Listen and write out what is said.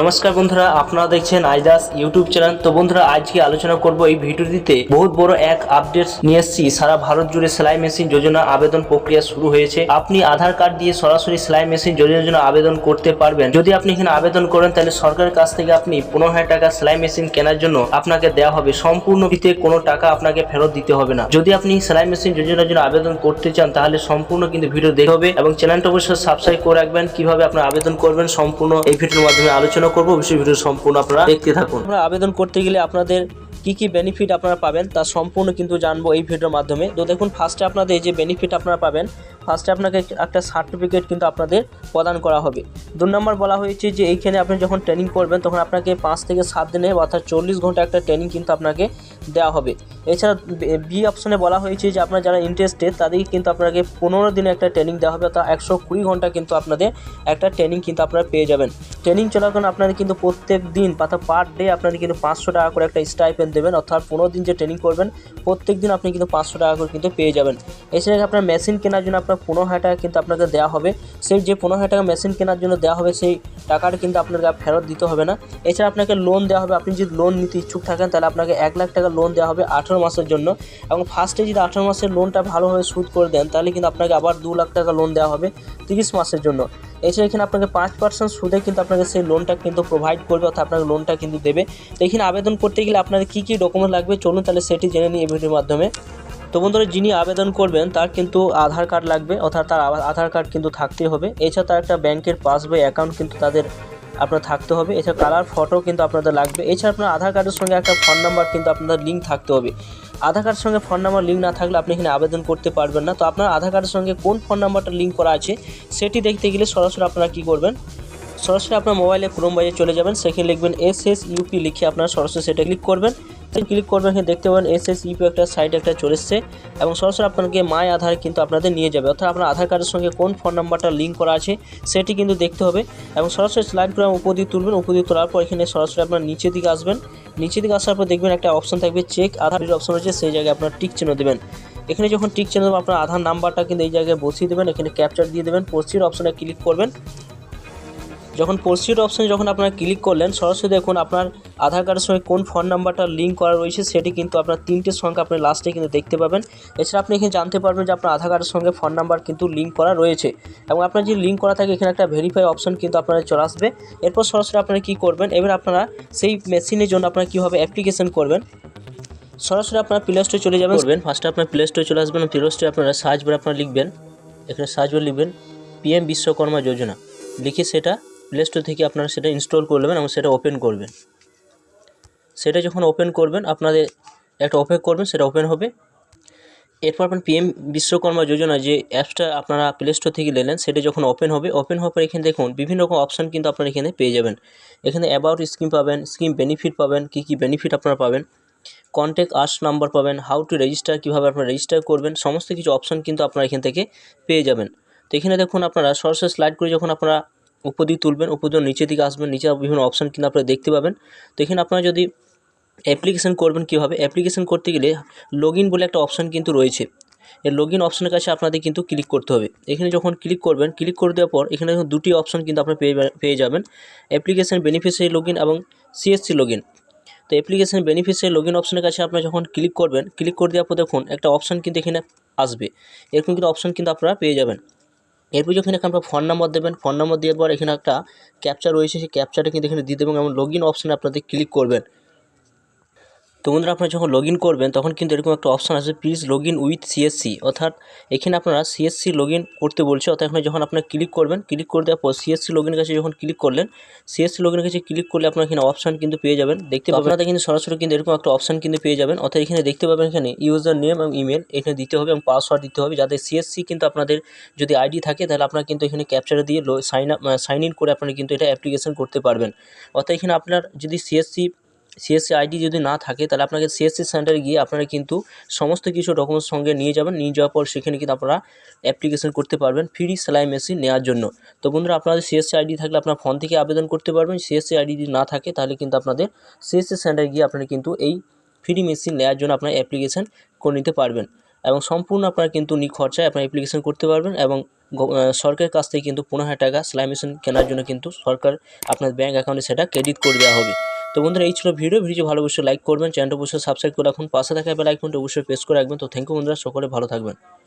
নমস্কার বন্ধুরা, আপনারা দেখছেন আইদাস ইউটিউব চ্যানেল। তো বন্ধুরা, আজকে আলোচনা করব এই ভিডিওটিতে বহুত বড় এক আপডেট নিয়ে এসেছি। সারা ভারত জুড়ে সেলাই মেশিন যোজনা আবেদন প্রক্রিয়া শুরু হয়েছে। আপনি আধার কার্ড দিয়ে সরাসরি সেলাই মেশিন যোজনার জন্য আবেদন করতে পারবেন। যদি আপনি এখানে আবেদন করেন, তাহলে সরকারের কাছ থেকে আপনি পনেরো হাজার টাকা সেলাই মেশিন কেনার জন্য আপনাকে দেওয়া হবে। সম্পূর্ণ ফিতে কোনো টাকা আপনাকে ফেরত দিতে হবে না। যদি আপনি সেলাই মেশিন যোজনার জন্য আবেদন করতে চান, তাহলে সম্পূর্ণ কিন্তু ভিডিও দেখতে হবে এবং চ্যানেলটা অবশ্যই সাবস্ক্রাইব করে রাখবেন। কীভাবে আপনার আবেদন করবেন, সম্পূর্ণ এই ভিডিওর মাধ্যমে আলোচনা করব। অবশ্যই ভিডিও সম্পূর্ণ আপনারা দেখতে থাকুন। আমরা আবেদন করতে গেলে আপনাদের কি কি বেনিফিট আপনারা পাবেন তা সম্পূর্ণ কিন্তু জানব এই ভিডিওর মাধ্যমে। তো দেখুন ফার্স্টে আপনাদের যে বেনিফিট আপনারা পাবেন ফার্স্টে আপনাকে একটা সার্টিফিকেট কিন্তু আপনাদের প্রদান করা হবে। দু নম্বর বলা হয়েছে যে এইখানে আপনি যখন ট্রেনিং করবেন, তখন আপনাকে পাঁচ থেকে সাত দিনে অর্থাৎ চল্লিশ ঘণ্টা একটা ট্রেনিং কিন্তু আপনাকে দেওয়া হবে। এছাড়া বি অপশনে বলা হয়েছে যে আপনারা যারা ইন্টারেস্টেড তাদেরকে কিন্তু আপনাকে পনেরো দিনে একটা ট্রেনিং দেওয়া হবে, অর্থাৎ একশো কুড়ি ঘণ্টা কিন্তু আপনাদের একটা ট্রেনিং কিন্তু আপনারা পেয়ে যাবেন। ট্রেনিং চলাকালীন আপনাদের কিন্তু প্রত্যেক দিন অর্থাৎ পার ডে আপনাদের কিন্তু পাঁচশো টাকা করে একটা স্টাইপেন্ড দেবেন, অর্থাৎ পনেরো দিন যে ট্রেনিং করবেন, প্রত্যেক দিন আপনি কিন্তু পাঁচশো টাকা করে কিন্তু পেয়ে যাবেন। এছাড়া আপনার মেশিন কেনার জন্য আপনার পনেরো হাজার টাকা কিন্তু আপনাকে দেওয়া হবে। সেই যে পনেরো হাজার টাকা মেশিন কেনার জন্য দেওয়া হবে, সেই টাকাটা কিন্তু আপনাকে ফেরত দিতে হবে না। এছাড়া আপনাকে লোন দেওয়া হবে, আপনি যদি লোন নিতে ইচ্ছুক থাকেন, তাহলে আপনাকে এক লাখ টাকা লোন দেওয়া হবে আঠেরো মাসের জন্য। এবং ফার্স্টে যদি আঠেরো মাসের লোনটা ভালোভাবে সুদ করে দেন, তাহলে কিন্তু আপনাকে আবার দু লাখ টাকা লোন দেওয়া হবে তিরিশ মাসের জন্য। এছাড়া এখানে আপনাকে পাঁচ পার্সেন্ট সুদে কিন্তু আপনাকে সেই লোনটা কিন্তু প্রোভাইড করবে, অর্থাৎ আপনাকে লোনটা কিন্তু দেবে। তো এখানে আবেদন করতে গেলে আপনাদের কী কী ডকুমেন্ট লাগবে, চলুন তাহলে সেটি জেনে নিই এই ভিডিওর মাধ্যমে। তো বন্ধুরা, যিনি আবেদন করবেন, তার কিন্তু আধার কার্ড লাগবে, অর্থাৎ তার আধার কার্ড কিন্তু থাকতেই হবে। এছাড়া তার একটা ব্যাংকের পাসবই অ্যাকাউন্ট কিন্তু তাদের আপনার থাকতে হবে। এছাড়া কালার ফটো কিন্তু আপনাদের লাগবে। এছাড়া আপনার আধার কার্ডের সঙ্গে একটা ফোন নাম্বার কিন্তু আপনাদের লিঙ্ক থাকতে হবে। আধার কার্ডের সঙ্গে ফোন নাম্বার লিঙ্ক না থাকলে আপনি এখানে আবেদন করতে পারবেন না। তো আপনার আধার কার্ডের সঙ্গে কোন ফোন নাম্বারটা লিঙ্ক করা আছে, সেটি দেখতে গেলে সরাসরি আপনারা কী করবেন? সরাসরি আপনার মোবাইলে ক্রোম বাইরে চলে যাবেন। সেখানে লিখবেন এস এস ইউপি লিখে আপনারা সরাসরি সেটা ক্লিক করবেন। ক্লিক করবেন, এখানে দেখতে পাবেন এস এস ইউপি একটা সাইট একটা চলে এসছে এবং সরাসরি আপনাকে মাই আধার কিন্তু আপনাদের নিয়ে যাবে। অর্থাৎ আপনার আধার কার্ডের সঙ্গে কোন ফোন নাম্বারটা লিঙ্ক করা আছে, সেটি কিন্তু দেখতে হবে এবং সরাসরি স্লাইড করে দিয়ে তুলবেন, উপর তোলার পর এখানে সরাসরি আপনার নিচের দিকে আসবেন। নিচের দিকে আসার পর দেখবেন একটা অপশন থাকবে চেক আধারের অপশন রয়েছে, সেই জায়গায় আপনার টিক চিহ্ন দেবেন। এখানে যখন টিক চিহ্ন দেবেন, আপনার আধার নাম্বারটা কিন্তু এই জায়গায় বসিয়ে দেবেন, এখানে ক্যাপচার দিয়ে দেবেন পোস্টির অপশনে ক্লিক করবেন। যখন পোস্টিড অপশানে যখন আপনারা ক্লিক করলেন, সরাসরি দেখুন আপনার আধার কার্ডের সঙ্গে কোন ফোন নাম্বারটা লিঙ্ক করা রয়েছে, সেটি কিন্তু আপনার তিনটে সংখ্যা আপনি লাস্টে কিন্তু দেখতে পাবেন। এছাড়া আপনি এখানে জানতে পারবেন যে আপনার আধার কার্ডের সঙ্গে ফোন নাম্বার কিন্তু লিঙ্ক করা রয়েছে এবং আপনার যে লিঙ্ক করা থাকে, এখানে একটা ভেরিফাই অপশন কিন্তু আপনাদের চলে আসবে। এরপর সরাসরি আপনারা কী করবেন, এবার আপনারা সেই মেশিনের জন্য আপনারা কীভাবে অ্যাপ্লিকেশন করবেন, সরাসরি আপনার প্লে স্টোরে চলে যাবেন। করবেন ফার্স্টে আপনার প্লে স্টোরে চলে আসবেন প্লে স্টোরে আপনারা সার্চ বারে আপনারা লিখবেন, এখানে সার্চ বারে লিখবেন পিএম বিশ্বকর্মা যোজনা লিখে সেটা প্লে স্টোর থেকে আপনারা সেটা ইনস্টল করে নেবেন এবং সেটা ওপেন করবেন। সেটা যখন ওপেন করবেন, আপনাদের একটা ওপেন করবেন, সেটা ওপেন হবে। এরপর আপনার পিএম বিশ্বকর্মা যোজনা যে অ্যাপসটা আপনারা প্লে স্টোর থেকে নিলেন, সেটা যখন ওপেন হবে ওপেন হওয়ার পর এখানে দেখুন, বিভিন্ন রকম অপশান কিন্তু আপনারা এখানে পেয়ে যাবেন। এখানে অ্যাবাউট স্কিম পাবেন স্কিম বেনিফিট পাবেন, কী কী বেনিফিট আপনারা পাবেন। কন্ট্যাক্ট আস নাম্বার পাবেন হাউ টু রেজিস্টার কীভাবে আপনারা রেজিস্টার করবেন, সমস্ত কিছু অপশান কিন্তু আপনারা এখান থেকে পেয়ে যাবেন। তো এখানে দেখুন আপনারা সরাসরি স্লাইড করে যখন আপনারা উপর দিকে তুলবেন, উপর দিয়ে নিচের দিকে আসবেন, নিচে বিভিন্ন অপশান কিন্তু আপনারা দেখতে পাবেন। তো এখানে আপনারা যদি অ্যাপ্লিকেশন করবেন কীভাবে? অ্যাপ্লিকেশন করতে গেলে লগ বলে একটা অপশান কিন্তু রয়েছে। এই লগ ইন অপশানের কাছে আপনাদের কিন্তু ক্লিক করতে হবে। এখানে যখন ক্লিক করবেন ক্লিক করে দেওয়ার পর এখানে দেখুন দুটি অপশান কিন্তু আপনারা পেয়ে পেয়ে যাবেন। অ্যাপ্লিকেশান বেনিফিশিয়ারি লগ এবং সিএসসি লগ তো অ্যাপ্লিকেশন বেনিফিশিয়ারি লগ ইন অপশানের কাছে আপনারা যখন ক্লিক করবেন ক্লিক করে দেওয়ার পর দেখুন একটা অপশান কিন্তু এখানে আসবে। এরকম কিন্তু অপশান কিন্তু আপনারা পেয়ে যাবেন। এরপর যখন এখানে আপনার ফোন নাম্বার দেবেন ফোন নাম্বার দেওয়ার পর এখানে একটা ক্যাপচা রয়েছে, সেই ক্যাপচাটা কিন্তু এখানে দিয়ে দেবেন এবং লগ ইন অপশানে আপনাদের ক্লিক করবেন। তো বন্ধুরা আপনারা যখন লগ ইন করবেন তখন কিন্তু এরকম একটা অপশান আছে please log in with CSC অর্থাৎ এখানে আপনারা সিএসসি লগ ইন করতে বলছে অর্থাৎ এখানে যখন আপনারা ক্লিক করবেন ক্লিক করে দেওয়ার পর সিএসসি লগ কাছে যখন ক্লিক করলেন সিএসসি লগ কাছে ক্লিক করলে আপনারা এখানে অপশান কিন্তু পেয়ে যাবেন। দেখতে পাবেন আপনারা কিন্তু সরাসরি কিন্তু এরকম একটা অপশান কিন্তু পেয়ে যাবেন। অর্থাৎ এখানে দেখতে পাবেন এখানে ইউজার নেম এবং ইমেল এখানে দিতে হবে এবং পাসওয়ার্ড দিতে হবে। যাতে সিএসসি কিন্তু আপনাদের যদি আইডি থাকে তাহলে আপনারা কিন্তু এখানে ক্যাপচার দিয়ে সাইন আপ সাইন ইন করে আপনারা কিন্তু এটা অ্যাপ্লিকেশন করতে পারবেন। অর্থাৎ এখানে আপনার যদি সিএসসি সিএসসি আইডি যদি না থাকে, তাহলে আপনাকে সিএসসি সেন্টারে গিয়ে আপনারা কিন্তু সমস্ত কিছু ডকুমেন্টস সঙ্গে নিয়ে যাবেন। নিয়ে যাওয়ার পর সেখানে কিন্তু আপনারা অ্যাপ্লিকেশন করতে পারবেন ফ্রি সেলাই মেশিন নেওয়ার জন্য। তো বন্ধুরা, আপনাদের সিএসসি আইডি থাকলে আপনার ফোন থেকে আবেদন করতে পারবেন। সিএসসি আইডি যদি না থাকে, তাহলে কিন্তু আপনাদের সিএসসি সেন্টারে গিয়ে আপনারা কিন্তু এই ফ্রি মেশিন নেওয়ার জন্য আপনার অ্যাপ্লিকেশন করে নিতে পারবেন। এবং সম্পূর্ণ আপনার কিন্তু নিখরচায় আপনার অ্যাপ্লিকেশন করতে পারবেন এবং সরকারের কাছ থেকে কিন্তু পনেরো হাজার টাকা সেলাই মেশিন কেনার জন্য কিন্তু সরকার আপনার ব্যাঙ্ক অ্যাকাউন্টে সেটা ক্রেডিট করে দেওয়া হবে। তো বন্ধুরা, এই ছিল ভিডিও। ভিডিও ভালো অবশ্যই লাইক করবেন চ্যানেলটা অবশ্যই সাবস্ক্রাইব করে রাখুন। পাশে থাকা বেল আইকনটা অবশ্যই প্রেস করে রাখবেন। তো থ্যাংক ইউ বন্ধুরা, সকলে ভালো থাকবেন।